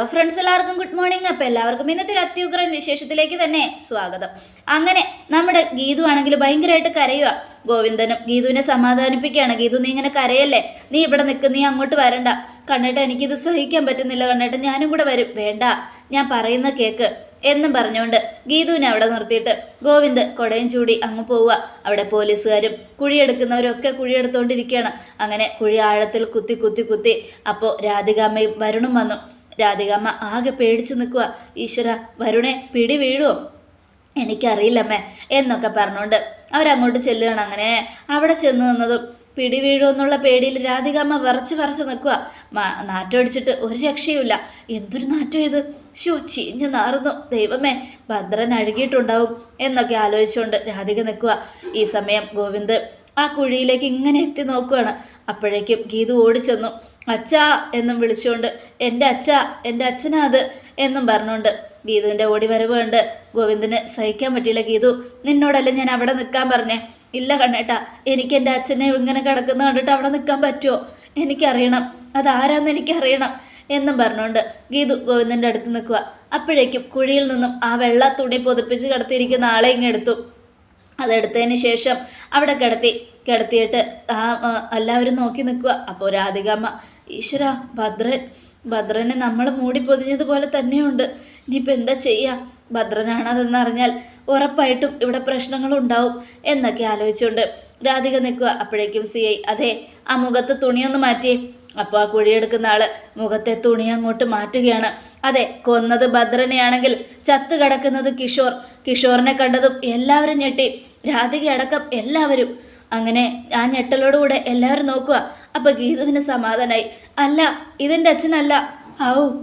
Friends എല്ലാവർക്കും good morning അപ്പോൾ എല്ലാവർക്കും ഇന്നത്തെ ഒരു അത്യുഗ്രൻ വിശേഷത്തിലേക്ക് തന്നെ സ്വാഗതം. അങ്ങനെ നമ്മുടെ ഗീതു ആണെങ്കിൽ ഭയങ്കരമായിട്ട് കരയുക ഗോവിന്ദനും ഗീതുവിനെ സമാധാനിപ്പിക്കുകയാണ്. ഗീതു നീ ഇങ്ങനെ കരയല്ലേ? നീ ഇവിടെ നിൽക്ക് നീ അങ്ങോട്ട് വരണ്ട. കണ്ണേട്ട എനിക്കിത് സഹിക്കാൻ പറ്റുന്നില്ല. കണ്ണേട്ട ഞാനും കൂടെ വരും. വേണ്ട ഞാൻ പറയുന്ന കേക്ക്. എന്നും പറഞ്ഞുകൊണ്ട് ഗീതുവിനെ അവിടെ നിർത്തിയിട്ട് ഗോവിന്ദ് കൊടയും ചൂടി അങ്ങ് പോവുക അവിടെ പോലീസുകാരും കുഴിയെടുക്കുന്നവരൊക്കെ കുഴിയെടുത്തുകൊണ്ടിരിക്കുകയാണ് അങ്ങനെ കുഴി ആഴത്തിൽ കുത്തി കുത്തി കുത്തി. അപ്പോൾ രാധികാമ്മയും വരുണും വന്നു. രാധികാമ്മ ആകെ പേടിച്ചു നിൽക്കുക ഈശ്വര വരുണെ പിടി വീഴുമോ എനിക്കറിയില്ലമ്മേ എന്നൊക്കെ പറഞ്ഞുകൊണ്ട് അവരങ്ങോട്ട് ചെല്ലുകയാണ്. അങ്ങനെ അവിടെ ചെന്ന് നിന്നതും പിടി വീഴുമെന്നുള്ള പേടിയിൽ രാധികമ്മ വിറച്ച് വിറച്ച് നിൽക്കുക നാറ്റം അടിച്ചിട്ട് ഒരു രക്ഷയുമില്ല. എന്തൊരു നാറ്റം ഇത്? ഷോ ചീഞ്ഞ് നാറുന്നു. ദൈവമേ ഭദ്രൻ അഴുകിയിട്ടുണ്ടാവും എന്നൊക്കെ ആലോചിച്ചുകൊണ്ട് രാധിക നിൽക്കുക ഈ സമയം ഗോവിന്ദ് ആ കുഴിയിലേക്ക് ഇങ്ങനെ എത്തി നോക്കുകയാണ്. അപ്പോഴേക്കും ഗീതു ഓടിച്ചെന്നു. അച്ഛാ എന്നും വിളിച്ചുകൊണ്ട് എന്റെ അച്ഛാ എന്റെ അച്ഛനാ അത് എന്നും പറഞ്ഞുകൊണ്ട് ഗീതുവിന്റെ ഓടി വരവ് കണ്ട് ഗോവിന്ദന് സഹിക്കാൻ പറ്റിയില്ല. ഗീതു നിന്നോടല്ല ഞാൻ അവിടെ നിൽക്കാൻ പറഞ്ഞേ? ഇല്ല കണ്ണേട്ടാ എനിക്ക് എന്റെ അച്ഛനെ ഇങ്ങനെ കിടക്കുന്ന കണ്ടിട്ട് അവിടെ നിൽക്കാൻ പറ്റുമോ? എനിക്കറിയണം അതാരാന്ന് എനിക്കറിയണം എന്നും പറഞ്ഞുകൊണ്ട് ഗീതു ഗോവിന്ദന്റെ അടുത്ത് നിൽക്കുക. അപ്പോഴേക്കും കുഴിയിൽ നിന്നും ആ വെള്ള തുണി പൊതിപ്പിച്ച് കിടത്തിയിരിക്കുന്ന ആളെ ഇങ്ങെടുത്തു അതെടുത്തതിന് ശേഷം അവിടെ കിടത്തി കിടത്തിയിട്ട് ആ എല്ലാവരും നോക്കി നിൽക്കുക. അപ്പോൾ രാധികാമ്മ ഈശ്വര ഭദ്രൻ ഭദ്രനെ നമ്മൾ മൂടി പൊതിഞ്ഞതുപോലെ തന്നെയുണ്ട്. ഇനിയിപ്പോൾ എന്താ ചെയ്യുക ഭദ്രനാണതെന്ന് അറിഞ്ഞാൽ ഉറപ്പായിട്ടും ഇവിടെ പ്രശ്നങ്ങളുണ്ടാവും എന്നൊക്കെ ആലോചിച്ചുകൊണ്ട് രാധിക നിൽക്കുക. അപ്പോഴേക്കും സി ഐ അതെ ആ മുഖത്ത് തുണിയൊന്ന് മാറ്റി അപ്പോൾ ആ കുഴിയെടുക്കുന്ന ആൾ മുഖത്തെ തുണി അങ്ങോട്ട് മാറ്റുകയാണ്. അതെ കൊന്നത് ഭദ്രനെയാണെങ്കിൽ ചത്ത് കിടക്കുന്നത് കിഷോർ. കിഷോറിനെ കണ്ടതും എല്ലാവരും ഞെട്ടി. രാധിക അടക്കം എല്ലാവരും അങ്ങനെ ആ ഞെട്ടലോടുകൂടെ എല്ലാവരും നോക്കുക അപ്പോൾ ഗീതുവിന് സമാധാനമായി അല്ല ഇതെന്റെ അച്ഛനല്ല. ഔ.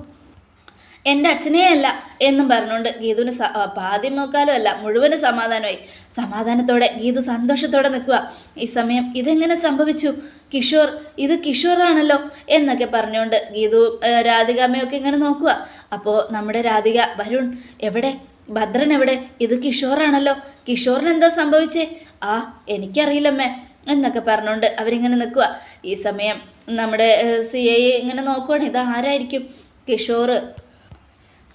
എന്റെ അച്ഛനേ അല്ല എന്നും പറഞ്ഞുകൊണ്ട് ഗീതുവിന് പാദ്യം നോക്കാലും അല്ല മുഴുവൻ സമാധാനമായി. സമാധാനത്തോടെ ഗീതു സന്തോഷത്തോടെ നിൽക്കുക ഈ സമയം ഇതെങ്ങനെ സംഭവിച്ചു? കിഷോർ ഇത് കിഷോറാണല്ലോ എന്നൊക്കെ പറഞ്ഞുകൊണ്ട് ഗീതു രാധികാമ്മയൊക്കെ ഇങ്ങനെ നോക്കുക അപ്പോൾ നമ്മുടെ രാധിക വരുൺ എവിടെ? ഭദ്രൻ എവിടെ? ഇത് കിഷോറാണല്ലോ. കിഷോറിന് എന്താ സംഭവിച്ചേ? ആ എനിക്കറിയില്ലമ്മേ എന്നൊക്കെ പറഞ്ഞുകൊണ്ട് അവരിങ്ങനെ നിൽക്കുക ഈ സമയം നമ്മുടെ സി ഐ ഇങ്ങനെ നോക്കുവാണ് ഇത് ആരായിരിക്കും? കിഷോർ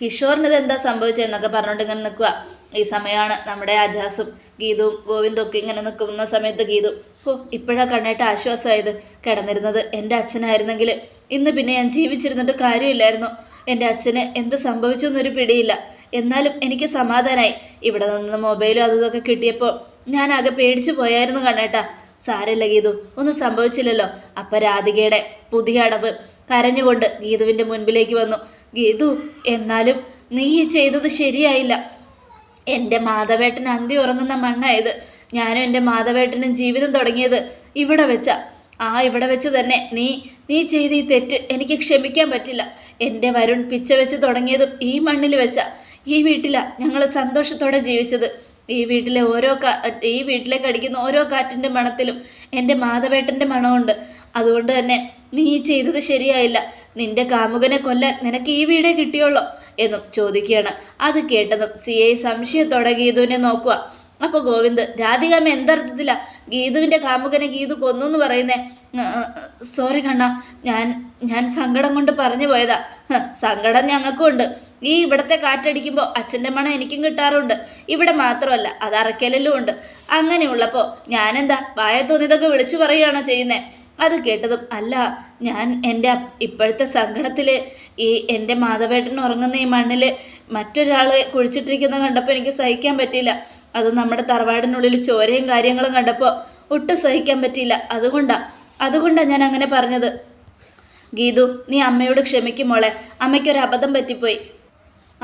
കിഷോറിന് ഇത് എന്താ സംഭവിച്ചതെന്നൊക്കെ പറഞ്ഞുകൊണ്ട് ഇങ്ങനെ നിൽക്കുക ഈ സമയമാണ് നമ്മുടെ അജാസും ഗീതും ഗോവിന്ദും ഒക്കെ ഇങ്ങനെ നിൽക്കുന്ന സമയത്ത് ഗീതു ഓ ഇപ്പോഴാണ് കണ്ണേട്ട് ആശ്വാസമായത് കിടന്നിരുന്നത് എന്റെ അച്ഛനായിരുന്നെങ്കിൽ ഇന്ന് പിന്നെ ഞാൻ ജീവിച്ചിരുന്നിട്ട് കാര്യമില്ലായിരുന്നു. എന്റെ അച്ഛന് എന്ത് സംഭവിച്ചു എന്നൊരു പിടിയില്ല. എന്നാലും എനിക്ക് സമാധാനമായി ഇവിടെ നിന്ന് മൊബൈലും അതും ഇതൊക്കെ കിട്ടിയപ്പോൾ ഞാൻ ആകെ പേടിച്ചു പോയായിരുന്നു കണ്ടേട്ടാ സാരല്ല ഗീതു ഒന്നും സംഭവിച്ചില്ലല്ലോ. അപ്പൊ രാധികയുടെ പുതിയ അടവ് കരഞ്ഞുകൊണ്ട് ഗീതുവിന്റെ മുൻപിലേക്ക് വന്നു. ഗീതു എന്നാലും നീ ചെയ്തത് ശരിയായില്ല. എന്റെ മാധവേട്ടൻ അന്തി ഉറങ്ങുന്ന മണ്ണായത്. ഞാനും എന്റെ മാധവേട്ടനും ജീവിതം തുടങ്ങിയത് ഇവിടെ വെച്ച. ആ ഇവിടെ വെച്ച് തന്നെ നീ നീ ചെയ്ത ഈ തെറ്റ് എനിക്ക് ക്ഷമിക്കാൻ പറ്റില്ല. എന്റെ വരുൺ പിച്ച വെച്ച് തുടങ്ങിയതും ഈ മണ്ണിൽ വെച്ച. ഈ വീട്ടിലാണ് ഞങ്ങൾ സന്തോഷത്തോടെ ജീവിച്ചത്. ഈ വീട്ടിലെ ഓരോ ഈ വീട്ടിലേക്ക് അടിക്കുന്ന ഓരോ കാറ്റിന്റെ മണത്തിലും എന്റെ മാധവേട്ടന്റെ മണമുണ്ട്. അതുകൊണ്ട് തന്നെ നീ ചെയ്തത് ശരിയായില്ല. നിന്റെ കാമുകനെ കൊല്ലാൻ നിനക്ക് ഈ വീടേ കിട്ടിയുള്ളോ എന്നും ചോദിക്കുകയാണ്. അത് കേട്ടതും സി ഐ സംശയത്തോടെ ഗീതുവിനെ നോക്കുക. അപ്പോൾ ഗോവിന്ദ് രാധികാമ്മ എന്തർത്ഥത്തില ഗീതുവിന്റെ കാമുകനെ ഗീതു കൊന്നു എന്ന് പറയുന്നേ? സോറി കണ്ണ ഞാൻ ഞാൻ സങ്കടം കൊണ്ട് പറഞ്ഞു പോയതാ. സങ്കടം ഞങ്ങൾക്കും ഉണ്ട്. ഈ ഇവിടത്തെ കാറ്റടിക്കുമ്പോൾ അച്ഛന്റെ മണം എനിക്കും കിട്ടാറുണ്ട്. ഇവിടെ മാത്രമല്ല അത് അറക്കലിലും ഉണ്ട്. അങ്ങനെയുള്ളപ്പോൾ ഞാനെന്താ വായ തോന്നിയതൊക്കെ വിളിച്ചു പറയുകയാണോ ചെയ്യുന്നത് അത് കേട്ടതും അല്ല ഞാൻ എന്റെ ഇപ്പോഴത്തെ സങ്കടത്തിൽ ഈ എന്റെ മാധവേട്ടൻ ഉറങ്ങുന്ന ഈ മണ്ണിൽ മറ്റൊരാൾ കുഴിച്ചിട്ടിരിക്കുന്നത് കണ്ടപ്പോൾ എനിക്ക് സഹിക്കാൻ പറ്റിയില്ല. അത് നമ്മുടെ തറവാടിനുള്ളിൽ ചോരയും കാര്യങ്ങളും കണ്ടപ്പോൾ ഒട്ടും സഹിക്കാൻ പറ്റിയില്ല. അതുകൊണ്ടാണ് അതുകൊണ്ടാണ് ഞാൻ അങ്ങനെ പറഞ്ഞത്. ഗീതു നീ അമ്മയോട് ക്ഷമിക്കുമോളെ അമ്മയ്ക്കൊരു അബദ്ധം പറ്റിപ്പോയി.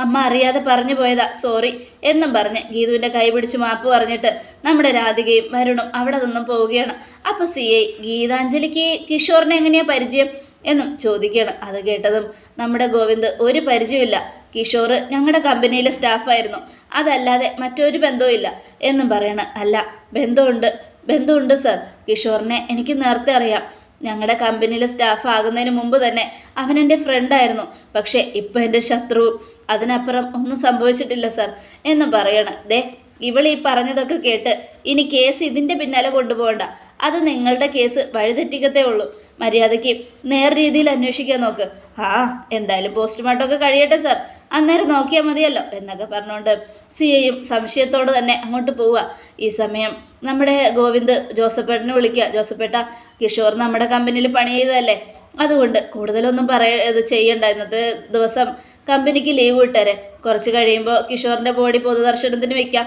അമ്മ അറിയാതെ പറഞ്ഞു പോയതാ സോറി എന്നും പറഞ്ഞ് ഗീതുവിന്റെ കൈ പിടിച്ച് മാപ്പ് പറഞ്ഞിട്ട് നമ്മുടെ രാധികയും വരുണും അവിടെ നിന്നും പോവുകയാണ്. അപ്പോൾ സി ഐ ഗീതാഞ്ജലിക്ക് കിഷോറിനെ എങ്ങനെയാ പരിചയം? എന്നും ചോദിക്കുകയാണ്. അത് കേട്ടതും നമ്മുടെ ഗോവിന്ദ് ഒരു പരിചയമില്ല കിഷോർ ഞങ്ങളുടെ കമ്പനിയിലെ സ്റ്റാഫായിരുന്നു അതല്ലാതെ മറ്റൊരു ബന്ധവുമില്ല എന്നും പറയണം. അല്ല ബന്ധമുണ്ട് ബന്ധമുണ്ട് സർ കിഷോറിനെ എനിക്ക് നേരത്തെ അറിയാം. ഞങ്ങളുടെ കമ്പനിയിലെ സ്റ്റാഫ് ആകുന്നതിന് മുമ്പ് തന്നെ അവൻ എന്റെ ഫ്രണ്ടായിരുന്നു പക്ഷേ ഇപ്പോൾ എന്റെ ശത്രു അതിനപ്പുറം ഒന്നും സംഭവിച്ചിട്ടില്ല സർ എന്ന് പറയണം. ദേ ഇവൾ ഈ പറഞ്ഞതൊക്കെ കേട്ട് ഇനി കേസ് ഇതിന്റെ പിന്നാലെ കൊണ്ടുപോകണ്ട. അത് നിങ്ങളുടെ കേസ് വഴിതെറ്റിക്കത്തേ ഉള്ളൂ. മര്യാദയ്ക്ക് നേർ രീതിയിൽ അന്വേഷിക്കാൻ നോക്ക്. ആ എന്തായാലും പോസ്റ്റ്മോർട്ടമൊക്കെ കഴിയട്ടെ സാർ അന്നേരം നോക്കിയാൽ മതിയല്ലോ എന്നൊക്കെ പറഞ്ഞുകൊണ്ട് സി സംശയത്തോടെ തന്നെ അങ്ങോട്ട് പോവുക. ഈ സമയം നമ്മുടെ ഗോവിന്ദ് ജോസഫേട്ടനെ വിളിക്കുക. ജോസഫേട്ട കിഷോർ നമ്മുടെ കമ്പനിയിൽ പണി ചെയ്തതല്ലേ? അതുകൊണ്ട് കൂടുതലൊന്നും പറയ ചെയ്യണ്ട. ഇന്നത്തെ ദിവസം കമ്പനിക്ക് ലീവ് വിട്ടേരെ. കുറച്ച് കഴിയുമ്പോൾ കിഷോറിന്റെ ബോഡി പൊതുദർശനത്തിന് വെക്കാം.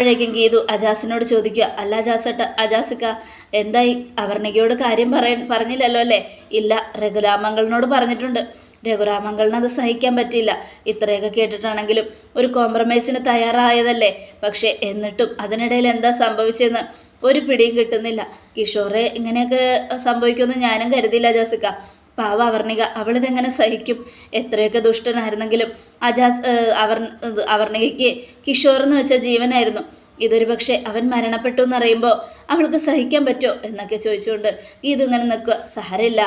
അപ്പോഴേക്കും ഗീതു അജാസിനോട് ചോദിക്കുക അല്ല അജാസട്ട അജാസിക്ക എന്തായി? അവർണികയോട് കാര്യം പറയാൻ പറഞ്ഞില്ലല്ലോ അല്ലേ? ഇല്ല രഘുരാമങ്ങളിനോട് പറഞ്ഞിട്ടുണ്ട്. രഘുരാമങ്കളിന് അത് സഹിക്കാൻ പറ്റില്ല ഇത്രയൊക്കെ കേട്ടിട്ടാണെങ്കിലും ഒരു കോംപ്രമൈസിന് തയ്യാറായതല്ലേ? പക്ഷേ എന്നിട്ടും അതിനിടയിൽ എന്താ സംഭവിച്ചതെന്ന് ഒരു പിടിയും കിട്ടുന്നില്ല. കിഷോറെ ഇങ്ങനെയൊക്കെ സംഭവിക്കുമെന്ന് ഞാനും കരുതിയില്ല ജാസിക്ക. പാവ അവർണിക അവളിതെങ്ങനെ സഹിക്കും? എത്രയൊക്കെ ദുഷ്ടനായിരുന്നെങ്കിലും അജാസ് അവർ അവർണികയ്ക്ക് കിഷോർ എന്ന് വെച്ച ജീവനായിരുന്നു. ഇതൊരു പക്ഷേ അവൻ മരണപ്പെട്ടു എന്നറിയുമ്പോൾ അവൾക്ക് സഹിക്കാൻ പറ്റുമോ എന്നൊക്കെ ചോദിച്ചുകൊണ്ട് ഇതിങ്ങനെ നിൽക്കുക സഹരില്ല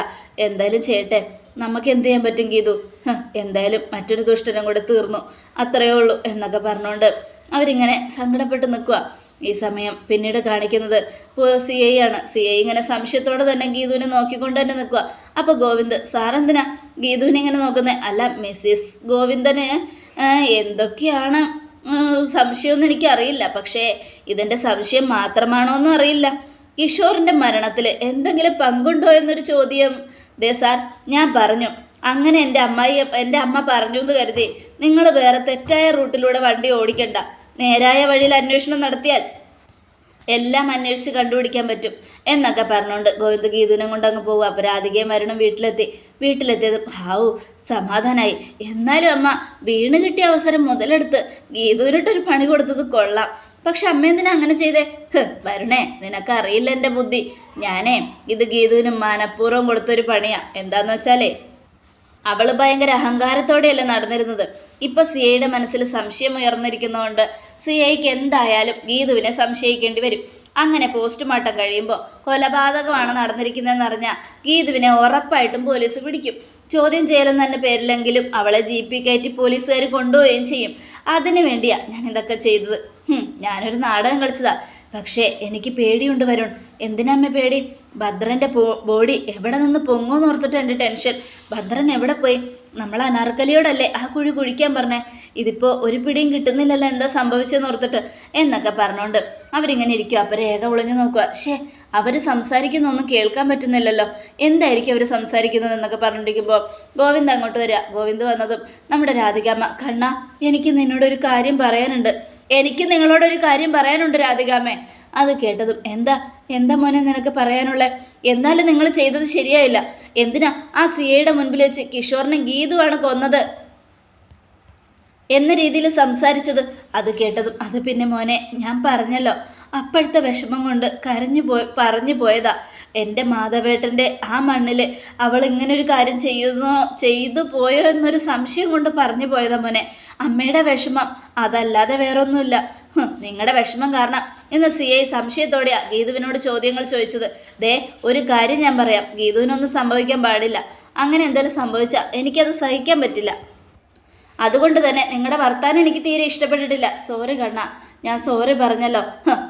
എന്തായാലും ചെയ്യട്ടെ. നമുക്ക് എന്ത് ചെയ്യാൻ പറ്റും ഗീതു? എന്തായാലും മറ്റൊരു ദുഷ്ടനും കൂടെ തീർന്നു. അത്രയേ ഉള്ളൂ എന്നൊക്കെ പറഞ്ഞുകൊണ്ട് അവരിങ്ങനെ സങ്കടപ്പെട്ട് നിൽക്കുക ഈ സമയം പിന്നീട് കാണിക്കുന്നത് സി ഐ ആണ്. സി ഐ ഇങ്ങനെ സംശയത്തോടെ തന്നെ ഗീതുവിനെ നോക്കിക്കൊണ്ട് തന്നെ നിൽക്കുക അപ്പോൾ ഗോവിന്ദ് സാറെന്തിനാ ഗീതുവിനെ ഇങ്ങനെ നോക്കുന്നത് അല്ല മിസ്സിസ് ഗോവിന്ദന് എന്തൊക്കെയാണ് സംശയമൊന്നും എനിക്കറിയില്ല. പക്ഷേ ഇതിന്റെ സംശയം മാത്രമാണോ എന്നും അറിയില്ല കിഷോറിന്റെ മരണത്തിൽ എന്തെങ്കിലും പങ്കുണ്ടോ എന്നൊരു ചോദ്യം ദേ സാർ ഞാൻ പറഞ്ഞു. അങ്ങനെ എന്റെ അമ്മായി എന്റെ അമ്മ പറഞ്ഞു എന്ന് കരുതി. നിങ്ങൾ വേറെ തെറ്റായ റൂട്ടിലൂടെ വണ്ടി ഓടിക്കണ്ട. നേരായ വഴിയിൽ അന്വേഷണം നടത്തിയാൽ എല്ലാം അന്വേഷിച്ച് കണ്ടുപിടിക്കാൻ പറ്റും എന്നൊക്കെ പറഞ്ഞുകൊണ്ട് ഗോവിന്ദ ഗീതുവിനെ കൊണ്ട് അങ്ങ് പോകും അപ്പോൾ രാധികയും വരണം വീട്ടിലെത്തി. വീട്ടിലെത്തിയത് ഹാവു സമാധാനായി. എന്നാലും അമ്മ വീണ് കിട്ടിയ അവസരം മുതലെടുത്ത് ഗീതുവിനിട്ടൊരു പണി കൊടുത്തത് കൊള്ളാം. പക്ഷെ അമ്മ എന്തിനാ അങ്ങനെ ചെയ്തേ? വരണേ നിനക്കറിയില്ല എന്റെ ബുദ്ധി. ഞാനേ ഇത് ഗീതുവിന് മനഃപൂർവം കൊടുത്തൊരു പണിയാ. എന്താന്ന് വെച്ചാലേ അവൾ ഭയങ്കര അഹങ്കാരത്തോടെയല്ല നടന്നിരുന്നത്. ഇപ്പൊ സിയയുടെ മനസ്സിൽ സംശയം ഉയർന്നിരിക്കുന്നതുകൊണ്ട് സിയയ്ക്ക് എന്തായാലും ഗീതുവിനെ സംശയിക്കേണ്ടി വരും. അങ്ങനെ പോസ്റ്റ്മോർട്ടം കഴിയുമ്പോൾ കൊലപാതകമാണ് നടന്നിരിക്കുന്നതെന്ന് അറിഞ്ഞാൽ ഗീതുവിനെ ഉറപ്പായിട്ടും പോലീസ് പിടിക്കും. ചോദ്യം ചെയ്യലെന്ന് തന്നെ പേരിലെങ്കിലും അവളെ ജി പി കയറ്റി പോലീസുകാർ കൊണ്ടുപോവുകയും ചെയ്യും. അതിനു വേണ്ടിയാണ് ഞാൻ ഇതൊക്കെ ചെയ്തത് ഞാനൊരു നാടകം കളിച്ചതാ. പക്ഷേ എനിക്ക് പേടിയുണ്ട് വരുൺ. എന്തിനമ്മ പേടി? ഭദ്രന്റെ ബോഡി എവിടെ നിന്ന് പൊങ്ങോന്ന് ഓർത്തിട്ട് എന്റെ ടെൻഷൻ. ഭദ്രൻ എവിടെ പോയി? നമ്മൾ അനാർക്കലിയോടല്ലേ ആ കുഴി കുഴിക്കാൻ പറഞ്ഞേ? ഇതിപ്പോൾ ഒരു പിടിയും കിട്ടുന്നില്ലല്ലോ എന്താ സംഭവിച്ചെന്ന് ഓർത്തിട്ട്. എന്നൊക്കെ പറഞ്ഞുകൊണ്ട് അവരിങ്ങനെ ഇരിക്കും അപ്പം രേഖ ഒളിഞ്ഞു നോക്കുക ഷേ അവർ സംസാരിക്കുന്നൊന്നും കേൾക്കാൻ പറ്റുന്നില്ലല്ലോ. എന്തായിരിക്കും അവർ സംസാരിക്കുന്നത് എന്നൊക്കെ പറഞ്ഞിരിക്കുമ്പോൾ ഗോവിന്ദ് അങ്ങോട്ട് വരിക ഗോവിന്ദ് വന്നതും നമ്മുടെ രാധികാമ്മ കണ്ണ എനിക്ക് നിന്നോടൊരു കാര്യം പറയാനുണ്ട്. എനിക്ക് നിങ്ങളോടൊരു കാര്യം പറയാനുണ്ട് രാധികാമേ അത് കേട്ടതും എന്താ എന്താ മോനെ നിനക്ക് പറയാനുള്ളത് എന്നാലും നിങ്ങൾ ചെയ്തത് ശരിയായില്ല. എന്തിനാ ആ സിയയുടെ മുൻപിൽ വെച്ച് കിഷോറിനെ ഗീതുവാണ് കൊന്നത്? എന്ന രീതിയിൽ സംസാരിച്ചത്. അത് കേട്ടതും അത് പിന്നെ മോനെ ഞാൻ പറഞ്ഞല്ലോ. അപ്പോഴത്തെ വിഷമം കൊണ്ട് കരഞ്ഞു പോയി പറഞ്ഞു പോയതാ. എന്റെ മാധവേട്ടന്റെ ആ മണ്ണിൽ അവൾ ഇങ്ങനൊരു കാര്യം ചെയ്യുന്നോ ചെയ്തു പോയോ എന്നൊരു സംശയം കൊണ്ട് പറഞ്ഞു പോയതാ മോനെ. അമ്മയുടെ വിഷമം അതല്ലാതെ വേറൊന്നുമില്ല. നിങ്ങളുടെ വിഷമം കാരണം ഇന്ന് സി ഐ സംശയത്തോടെയാ ഗീതുവിനോട് ചോദ്യങ്ങൾ ചോദിച്ചത്. ദേ ഒരു കാര്യം ഞാൻ പറയാം. ഗീതുവിനൊന്നും സംഭവിക്കാൻ പാടില്ല. അങ്ങനെ എന്തെങ്കിലും സംഭവിച്ചാൽ എനിക്കത് സഹിക്കാൻ പറ്റില്ല. അതുകൊണ്ട് തന്നെ നിങ്ങളുടെ വർത്താനം എനിക്ക് തീരെ ഇഷ്ടപ്പെട്ടിട്ടില്ല. സോറി കണ്ണ. ഞാൻ സോറി പറഞ്ഞല്ലോ.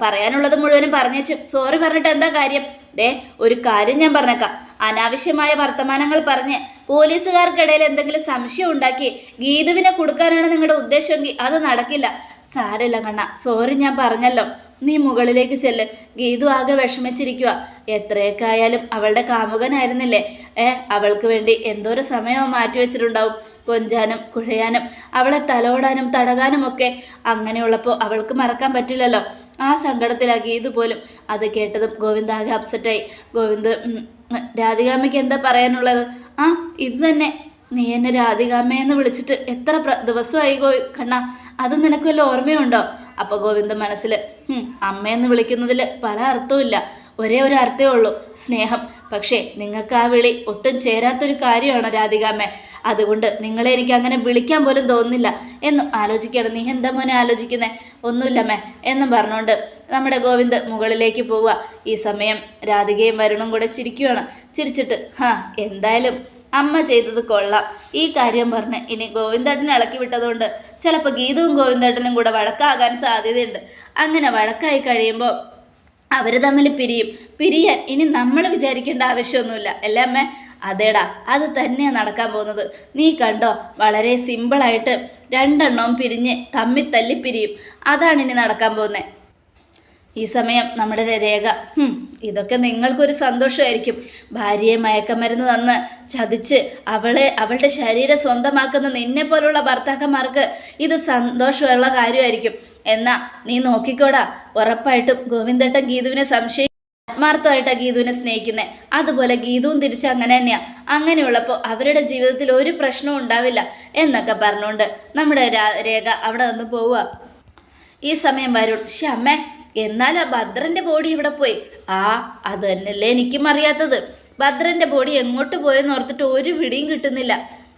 പറയാനുള്ളത് മുഴുവനും പറഞ്ഞേച്ചു. സോറി പറഞ്ഞിട്ട് എന്താ കാര്യം? ദേ ഒരു കാര്യം ഞാൻ പറഞ്ഞേക്കാം. അനാവശ്യമായ വർത്തമാനങ്ങൾ പറഞ്ഞ് പോലീസുകാർക്കിടയിൽ എന്തെങ്കിലും സംശയം ഉണ്ടാക്കി ഗീതുവിനെ കൊടുക്കാനാണ് നിങ്ങളുടെ ഉദ്ദേശമെങ്കിൽ അത് നടക്കില്ല. സാരല്ല കണ്ണ സോറി ഞാൻ പറഞ്ഞല്ലോ. നീ മുകളിലേക്ക് ചെല്ല്. ഗീതു ആകെ വിഷമിച്ചിരിക്കുക എത്രയൊക്കെ ആയാലും അവളുടെ കാമുകനായിരുന്നില്ലേ? ഏ അവൾക്ക് വേണ്ടി എന്തോരം സമയം മാറ്റി വെച്ചിട്ടുണ്ടാവും. കൊഞ്ചാനും കുഴയാനും അവളെ തലോടാനും തടകാനും ഒക്കെ. അങ്ങനെയുള്ളപ്പോൾ അവൾക്ക് മറക്കാൻ പറ്റില്ലല്ലോ. ആ സങ്കടത്തിലാ ഗീതു പോലും. അത് കേട്ടതും ഗോവിന്ദ് ആകെ അപ്സെറ്റായി. ഗോവിന്ദ് രാധികാമ്മയ്ക്ക് എന്താ പറയാനുള്ളത്? ആ ഇത് തന്നെ. നീ എന്നെ രാധികാമ്മയെന്ന് വിളിച്ചിട്ട് എത്ര ദിവസമായി ഗോ കണ്ണ അത് നിനക്ക് വല്ല ഓർമ്മയുണ്ടോ? അപ്പോൾ ഗോവിന്ദൻ മനസ്സിൽ "ഹും, അമ്മയെന്ന് വിളിക്കുന്നതിൽ പല അർത്ഥവുമില്ല ഒരേ ഒരു അർത്ഥമേ ഉള്ളൂ സ്നേഹം. പക്ഷേ നിങ്ങൾക്ക് ആ വിളി ഒട്ടും ചേരാത്തൊരു കാര്യമാണ് രാധികാമ്മ അതുകൊണ്ട് നിങ്ങളെ എനിക്ക് അങ്ങനെ വിളിക്കാൻ പോലും തോന്നുന്നില്ല. എന്നും ആലോചിക്കണം നീ എന്താ മോനെ ആലോചിക്കുന്നേ? ഒന്നുമില്ലമ്മേ എന്നും പറഞ്ഞുകൊണ്ട് നമ്മുടെ ഗോവിന്ദ് മുകളിലേക്ക് പോവുക. ഈ സമയം രാധികയും വരുണും കൂടെ ചിരിക്കുകയാണ് ചിരിച്ചിട്ട് ഹാ എന്തായാലും അമ്മ ചെയ്തത് കൊള്ളാം. ഈ കാര്യം പറഞ്ഞ് ഇനി ഗോവിന്ദേട്ടനെ ഇളക്കി വിട്ടതുകൊണ്ട് ചിലപ്പോൾ ഗീതവും ഗോവിന്ദേട്ടനും കൂടെ വഴക്കാകാൻ സാധ്യതയുണ്ട്. അങ്ങനെ വഴക്കായി കഴിയുമ്പോൾ അവർ തമ്മിൽ പിരിയും. പിരിയാൻ ഇനി നമ്മൾ വിചാരിക്കേണ്ട ആവശ്യമൊന്നുമില്ല. അല്ലേ അമ്മേ? അതേടാ അത് തന്നെയാണ് നടക്കാൻ പോകുന്നത്. നീ കണ്ടോ? വളരെ സിമ്പിളായിട്ട് രണ്ടെണ്ണവും പിരിഞ്ഞ് തമ്മി തല്ലി പിരിയും. അതാണ് ഇനി നടക്കാൻ പോകുന്നത്. ഈ സമയം നമ്മുടെ രേഖ. "ഹും, ഇതൊക്കെ നിങ്ങൾക്കൊരു സന്തോഷമായിരിക്കും. ഭാര്യയെ മയക്കമരുന്ന് തന്ന് ചതിച്ച് അവളെ അവളുടെ ശരീരം സ്വന്തമാക്കുന്ന നിന്നെ പോലുള്ള ഭർത്താക്കന്മാർക്ക് ഇത് സന്തോഷമുള്ള കാര്യമായിരിക്കും. എന്നാ നീ നോക്കിക്കോടാ. ഉറപ്പായിട്ടും ഗോവിന്ദേട്ടൻ ഗീതുവിനെ സംശയം ആത്മാർത്ഥമായിട്ടാണ് ഗീതുവിനെ സ്നേഹിക്കുന്നത് അതുപോലെ ഗീതുവും തിരിച്ച് അങ്ങനെ തന്നെയാ. അങ്ങനെയുള്ളപ്പോൾ അവരുടെ ജീവിതത്തിൽ ഒരു പ്രശ്നവും ഉണ്ടാവില്ല എന്നൊക്കെ പറഞ്ഞുകൊണ്ട് നമ്മുടെ രേഖ അവിടെ നിന്ന് പോവുക. ഈ സമയം വരും അമ്മ. എന്നാലും ആ ഭദ്രന്റെ ബോഡി ഇവിടെ പോയി. ആ അത് തന്നെയല്ലേ എനിക്കും അറിയാത്തത്. ഭദ്രന്റെ ബോഡി എങ്ങോട്ട് പോയെന്ന് ഓർത്തിട്ട് ഒരു പിടിയും കിട്ടുന്നില്ല.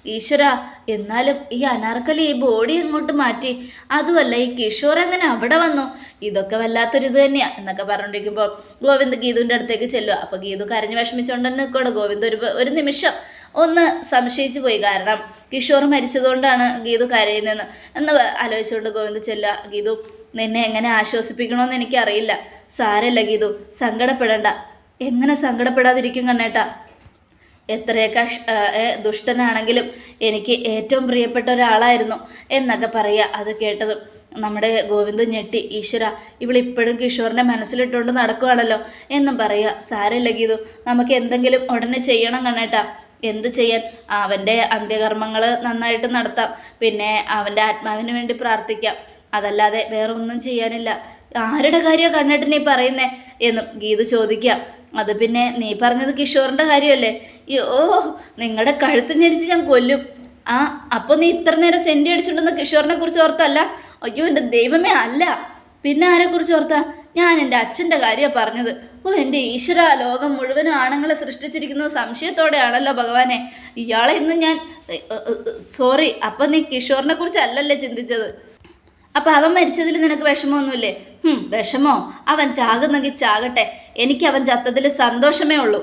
ഈശ്വര എന്നാലും ഈ അനാർക്കലി ഈ ബോഡി എങ്ങോട്ട് മാറ്റി? അതുമല്ല ഈ കിഷോർ അങ്ങനെ അവിടെ വന്നു? ഇതൊക്കെ വല്ലാത്തൊരു ഇത് തന്നെയാ എന്നൊക്കെ പറഞ്ഞുകൊണ്ടിരിക്കുമ്പോൾ ഗോവിന്ദ് ഗീതുവിന്റെ അടുത്തേക്ക് ചെല്ലുക അപ്പോൾ ഗീതു കരഞ്ഞു വിഷമിച്ചുകൊണ്ട് തന്നെ നിൽക്കുകയാണ് ഗോവിന്ദ് ഒരു ഒരു നിമിഷം. ഒന്ന് സംശയിച്ചു പോയി. കാരണം കിഷോർ മരിച്ചതുകൊണ്ടാണ് ഗീതു കരയുന്നതെന്ന് എന്ന് ആലോചിച്ചുകൊണ്ട് ഗോവിന്ദ് ചെല്ലുക ഗീതു നിന്നെ എങ്ങനെ ആശ്വസിപ്പിക്കണമെന്ന് എനിക്കറിയില്ല. സാരല്ല ഗീതു സങ്കടപ്പെടണ്ട. എങ്ങനെ സങ്കടപ്പെടാതിരിക്കും കണ്ണേട്ടാ? എത്രയൊക്കെ ദുഷ്ടനാണെങ്കിലും എനിക്ക് ഏറ്റവും പ്രിയപ്പെട്ട ഒരാളായിരുന്നു എന്നൊക്കെ പറയുക അത് കേട്ടത്. നമ്മുടെ ഗോവിന്ദ് ഞെട്ടി ഈശ്വര ഇവളിപ്പോഴും കിഷോറിനെ മനസ്സിലിട്ടുകൊണ്ട് നടക്കുവാണല്ലോ എന്നും പറയുക സാരല്ല ഗീതു നമുക്ക് എന്തെങ്കിലും ഉടനെ ചെയ്യണം കണ്ണേട്ടാ. എന്ത് ചെയ്യാൻ? അവന്റെ അന്ത്യകർമ്മങ്ങൾ നന്നായിട്ട് നടത്താം. പിന്നെ അവന്റെ ആത്മാവിന് വേണ്ടി പ്രാർത്ഥിക്കാം. അതല്ലാതെ വേറെ ഒന്നും ചെയ്യാനില്ല. ആരുടെ കാര്യമാണ് കണ്ണേട്ടൻ നീ പറയുന്നേ? എന്നും ഗീതു ചോദിക്കാം. അത് പിന്നെ നീ പറഞ്ഞത് കിഷോറിന്റെ കാര്യമല്ലേ? ഓ നിങ്ങളുടെ കഴുത്ത് ഞരിച്ച് ഞാൻ കൊല്ലും. ആ അപ്പോൾ നീ ഇത്ര നേരം സെന്റി അടിച്ചിട്ടുണ്ടെന്ന് കിഷോറിനെ കുറിച്ച് ഓർത്തല്ല? അയ്യോ എന്റെ ദൈവമേ അല്ല. പിന്നെ ആരെക്കുറിച്ച് ഓർത്താ? ഞാൻ എന്റെ അച്ഛന്റെ കാര്യമാണ് പറഞ്ഞത്. ഓ എന്റെ ഈശ്വര ലോകം മുഴുവനും ആണുങ്ങളെ സൃഷ്ടിച്ചിരിക്കുന്നത് സംശയത്തോടെയാണല്ലോ ഭഗവാനെ. ഇയാളെ ഇന്ന് ഞാൻ സോറി അപ്പം നീ കിഷോറിനെ കുറിച്ച് അല്ലല്ലേ ചിന്തിച്ചത്? അപ്പം അവൻ മരിച്ചതിൽ നിനക്ക് വിഷമമൊന്നുമില്ലേ? വിഷമോ? അവൻ ചാകുന്നെങ്കിൽ ചാകട്ടെ. എനിക്ക് അവൻ ചത്തതിൽ സന്തോഷമേ ഉള്ളൂ.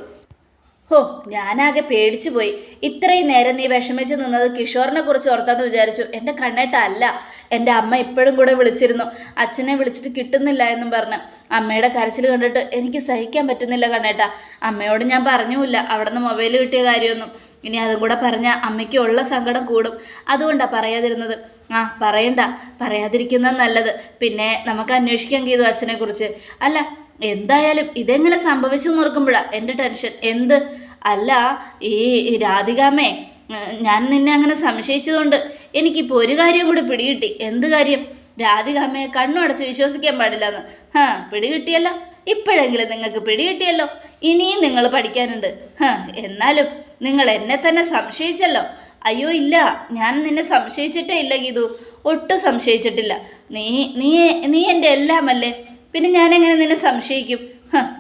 ഹോ ഞാനാകെ പേടിച്ചു പോയി ഇത്രയും നേരം നീ വിഷമിച്ച് നിന്നത് കിഷോറിനെ കുറിച്ച് ഓർത്താന്ന് വിചാരിച്ചു. എന്റെ കണ്ണേട്ട അല്ല. എന്റെ അമ്മ ഇപ്പോഴും കൂടെ വിളിച്ചിരുന്നു. അച്ഛനെ വിളിച്ചിട്ട് കിട്ടുന്നില്ല എന്നും പറഞ്ഞ്. അമ്മയുടെ കരച്ചിൽ കണ്ടിട്ട് എനിക്ക് സഹിക്കാൻ പറ്റുന്നില്ല കണ്ണേട്ട. അമ്മയോട് ഞാൻ പറഞ്ഞുമില്ല. അവിടെ നിന്ന് മൊബൈൽ കിട്ടിയ കാര്യമൊന്നും. ഇനി അതും കൂടെ പറഞ്ഞാൽ അമ്മയ്ക്ക് ഉള്ള സങ്കടം കൂടും. അതുകൊണ്ടാണ് പറയാതിരുന്നത്. ആ പറയണ്ട. പറയാതിരിക്കുന്നത് നല്ലത്. പിന്നെ നമുക്ക് അന്വേഷിക്കാൻ ചെയ്തു അച്ഛനെ കുറിച്ച്? അല്ല എന്തായാലും ഇതെങ്ങനെ സംഭവിച്ചു നോർക്കുമ്പോഴാണ് എന്റെ ടെൻഷൻ എന്ത്? അല്ല ഈ രാധികാമേ ഞാൻ നിന്നെ അങ്ങനെ സംശയിച്ചതുകൊണ്ട് എനിക്കിപ്പോൾ ഒരു കാര്യം കൂടി പിടികിട്ടി. എന്ത് കാര്യം? രാധികാമ്മയെ കണ്ണു അടച്ച് വിശ്വസിക്കാൻ പാടില്ലെന്ന്. ഹാ പിടികിട്ടിയല്ലോ. ഇപ്പോഴെങ്കിലും നിങ്ങൾക്ക് പിടികിട്ടിയല്ലോ. ഇനിയും നിങ്ങൾ പഠിക്കാനുണ്ട്. ഹാ എന്നാലും നിങ്ങൾ എന്നെ തന്നെ സംശയിച്ചല്ലോ. അയ്യോ ഇല്ല. ഞാൻ നിന്നെ സംശയിച്ചിട്ടേ ഇല്ല ഗീതു. ഒട്ടും സംശയിച്ചിട്ടില്ല. നീ നീ നീ എന്റെ എല്ലാമല്ലേ? പിന്നെ ഞാൻ എങ്ങനെ നിന്നെ സംശയിക്കും?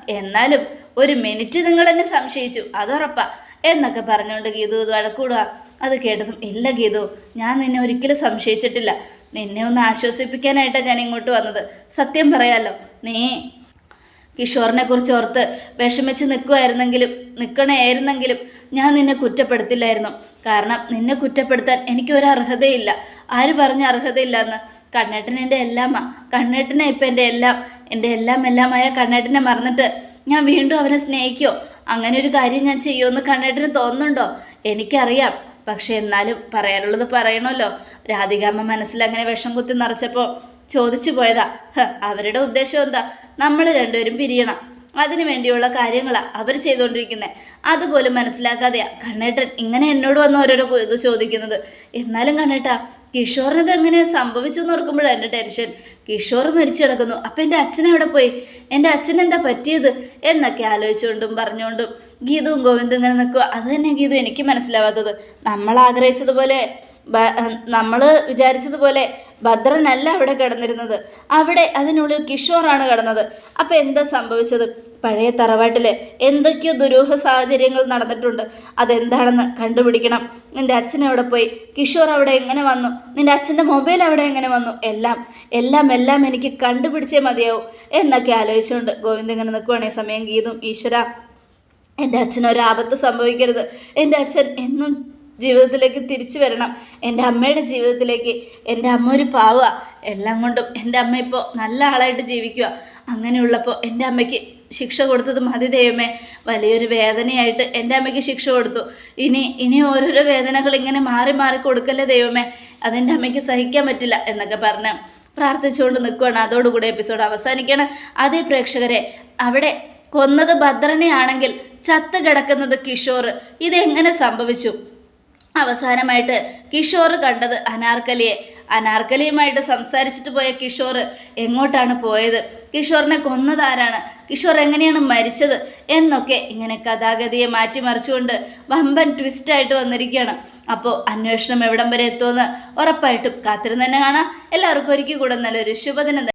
എന്നാലും ഒരു മിനിറ്റ് നിങ്ങൾ എന്നെ സംശയിച്ചു. അതുറപ്പാ. എന്നൊക്കെ പറഞ്ഞുകൊണ്ട് ഗീതു ഇത് വഴക്കൂടുക അത് കേട്ടതും ഇല്ല ഗീതു ഞാൻ നിന്നെ ഒരിക്കലും സംശയിച്ചിട്ടില്ല. നിന്നെ ഒന്ന് ആശ്വസിപ്പിക്കാനായിട്ടാണ് ഞാൻ ഇങ്ങോട്ട് വന്നത്. സത്യം പറയാലോ നീ കിഷോറിനെ കുറിച്ച് ഓർത്ത് വിഷമിച്ച് നിൽക്കുമായിരുന്നെങ്കിലും നിൽക്കണമായിരുന്നെങ്കിലും ഞാൻ നിന്നെ കുറ്റപ്പെടുത്തില്ലായിരുന്നു. കാരണം നിന്നെ കുറ്റപ്പെടുത്താൻ എനിക്കൊരു അർഹതയില്ല. ആര് പറഞ്ഞ അർഹതയില്ല എന്ന് കണ്ണേട്ടൻ എന്റെ എല്ലാമാ. കണ്ണേട്ടനെ ഇപ്പം എന്റെ എല്ലാം. എന്റെ എല്ലാം എല്ലാമായ കണ്ണേട്ടനെ മറന്നിട്ട് ഞാൻ വീണ്ടും അവനെ സ്നേഹിക്കോ? അങ്ങനെ ഒരു കാര്യം ഞാൻ ചെയ്യുമെന്ന് കണ്ണേട്ടന് തോന്നുന്നുണ്ടോ? എനിക്കറിയാം. പക്ഷെ എന്നാലും പറയാനുള്ളത് പറയണമല്ലോ. രാധികാമ്മ മനസ്സിൽ അങ്ങനെ വിഷം കുത്തി നിറച്ചപ്പോൾ ചോദിച്ചു പോയതാ. അവരുടെ ഉദ്ദേശം എന്താ? നമ്മൾ രണ്ടുപേരും പിരിയണം. അതിനു വേണ്ടിയുള്ള കാര്യങ്ങളാണ് അവർ ചെയ്തുകൊണ്ടിരിക്കുന്നത് അതുപോലും മനസ്സിലാക്കാതെയാണ് കണ്ണേട്ടൻ ഇങ്ങനെ എന്നോട് വന്ന് ഓരോരോ ഇത് ചോദിക്കുന്നത്. എന്നാലും കണ്ണേട്ടാ കിഷോറിനത് എങ്ങനെ സംഭവിച്ചു എന്ന് ഓർക്കുമ്പോഴാണ് എന്റെ ടെൻഷൻ. കിഷോർ മരിച്ചു കിടക്കുന്നു. അപ്പം എന്റെ അച്ഛൻ എവിടെ പോയി? എന്റെ അച്ഛൻ എന്താ പറ്റിയത്? എന്നൊക്കെ ആലോചിച്ചുകൊണ്ടും പറഞ്ഞുകൊണ്ടും ഗീതവും ഗോവിന്ദും ഇങ്ങനെ നിൽക്കുക അത് തന്നെ ഗീതു എനിക്ക് മനസ്സിലാവാത്തത്. നമ്മൾ ആഗ്രഹിച്ചതുപോലെ നമ്മൾ വിചാരിച്ചതുപോലെ ഭദ്രനല്ല അവിടെ കിടന്നിരുന്നത്. അവിടെ അതിനുള്ളിൽ കിഷോറാണ് കിടന്നത്. അപ്പോൾ എന്താ സംഭവിച്ചത്? പഴയ തറവാട്ടിൽ എന്തൊക്കെയോ ദുരൂഹ സാഹചര്യങ്ങൾ നടന്നിട്ടുണ്ട്. അതെന്താണെന്ന് കണ്ടുപിടിക്കണം. നിന്റെ അച്ഛൻ അവിടെ പോയി? കിഷോർ അവിടെ എങ്ങനെ വന്നു? നിന്റെ അച്ഛന്റെ മൊബൈൽ അവിടെ എങ്ങനെ വന്നു? എല്ലാം എല്ലാം എല്ലാം എനിക്ക് കണ്ടുപിടിച്ചേ മതിയാവും എന്നൊക്കെ ആലോചിച്ചുകൊണ്ട് ഗോവിന്ദ് ഇങ്ങനെ നിൽക്കുവാണേ സമയം ഗീതും ഈശ്വര. എന്റെ അച്ഛനൊരാപത്ത് സംഭവിക്കരുത്. എന്റെ അച്ഛൻ എന്നും ജീവിതത്തിലേക്ക് തിരിച്ചു വരണം. എന്റെ അമ്മയുടെ ജീവിതത്തിലേക്ക് എന്റെ അമ്മ ഒരു പാവ. എല്ലാം കൊണ്ടും എന്റെ അമ്മ ഇപ്പോൾ നല്ല ആളായിട്ട് ജീവിക്കുക. അങ്ങനെയുള്ളപ്പോൾ എന്റെ അമ്മയ്ക്ക് ശിക്ഷ കൊടുത്തത് മതി ദൈവമേ. വലിയൊരു വേദനയായിട്ട് എന്റെ അമ്മയ്ക്ക് ശിക്ഷ കൊടുത്തു. ഇനി ഇനി ഓരോരോ വേദനകൾ ഇങ്ങനെ മാറി മാറി കൊടുക്കല്ലേ ദൈവമേ? അതെന്റെ അമ്മയ്ക്ക് സഹിക്കാൻ പറ്റില്ല എന്നൊക്കെ പറഞ്ഞ് പ്രാർത്ഥിച്ചുകൊണ്ട് നിൽക്കുകയാണ് അതോടുകൂടി എപ്പിസോഡ് അവസാനിക്കുകയാണ്. അതേ പ്രേക്ഷകരെ അവിടെ കൊന്നത് ഭദ്രനെയാണെങ്കിൽ ചത്ത് കിടക്കുന്നത് കിഷോർ. ഇതെങ്ങനെ സംഭവിച്ചു? അവസാനമായിട്ട് കിഷോർ കണ്ടത് അനാർക്കലിയെ. അനാർക്കലിയുമായിട്ട് സംസാരിച്ചിട്ട് പോയ കിഷോർ എങ്ങോട്ടാണ് പോയത്? കിഷോറിനെ കൊന്നതാരാണ് കിഷോർ എങ്ങനെയാണ് മരിച്ചത്? എന്നൊക്കെ ഇങ്ങനെ കഥാഗതിയെ മാറ്റിമറിച്ചുകൊണ്ട് വമ്പൻ ട്വിസ്റ്റായിട്ട് വന്നിരിക്കുകയാണ്. അപ്പോൾ അന്വേഷണം എവിടം വരെ എത്തുമെന്ന് ഉറപ്പായിട്ടും കാത്തിരുന്ന് തന്നെ കാണാം. എല്ലാവർക്കും ഒരിക്കൽ കൂടെ നല്ലൊരു ശുഭദിനം